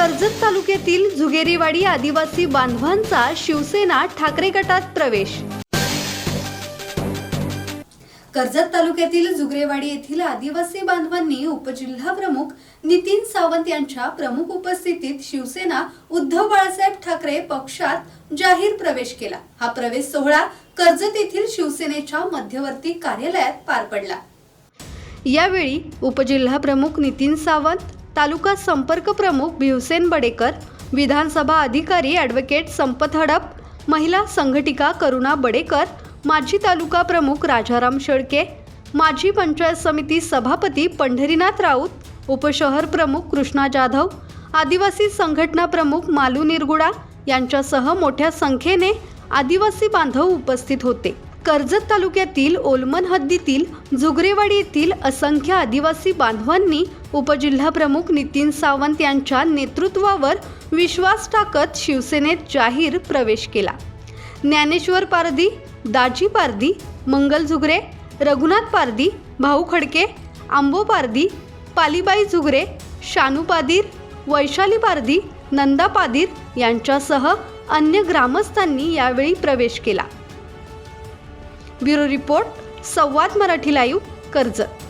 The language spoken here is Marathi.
कर्जत तालुक्यातील जुगेरीवाडी आदिवासी बांधवांचा शिवसेना ठाकरे गटात प्रवेश. कर्जत तालुक्यातील जुगरेवाडी येथील आदिवासी बांधवांनी उपजिल्हा प्रमुख नितीन सावंत यांच्या प्रमुख उपस्थितीत शिवसेना उद्धव बाळासाहेब ठाकरे पक्षात जाहीर प्रवेश केला. हा प्रवेश सोहळा कर्जत येथील शिवसेनेच्या मध्यवर्ती कार्यालयात पार पडला. यावेळी उपजिल्हा प्रमुख नितीन सावंत तालुका संपर्क प्रमुख भिवसेन बडेकर विधानसभा अधिकारी ॲडव्होकेट संपत हडप महिला संघटिका करुणा बडेकर माजी तालुका प्रमुख राजाराम शेळके माजी पंचायत समिती सभापती पंढरीनाथ राऊत उपशहर प्रमुख कृष्णा जाधव आदिवासी संघटना प्रमुख मालू निरगुडा यांच्यासह मोठ्या संख्येने आदिवासी बांधव उपस्थित होते. कर्जत तालुक्यातील ओलमन हद्दीतील जुगरेवाडी येथील असंख्य आदिवासी बांधवांनी उपजिल्हाप्रमुख नितीन सावंत यांच्या नेतृत्वावर विश्वास टाकत शिवसेनेत जाहीर प्रवेश केला. ज्ञानेश्वर पारदी दाजी पारदी मंगल झुगरे रघुनाथ पारदी भाऊ खडके आंबो पारदी पालीबाई झुगरे शानू पादीर वैशाली पारदी नंदा पादीर यांच्यासह अन्य ग्रामस्थांनी यावेळी प्रवेश केला. Bureau report Samvad Marathi live Karjat.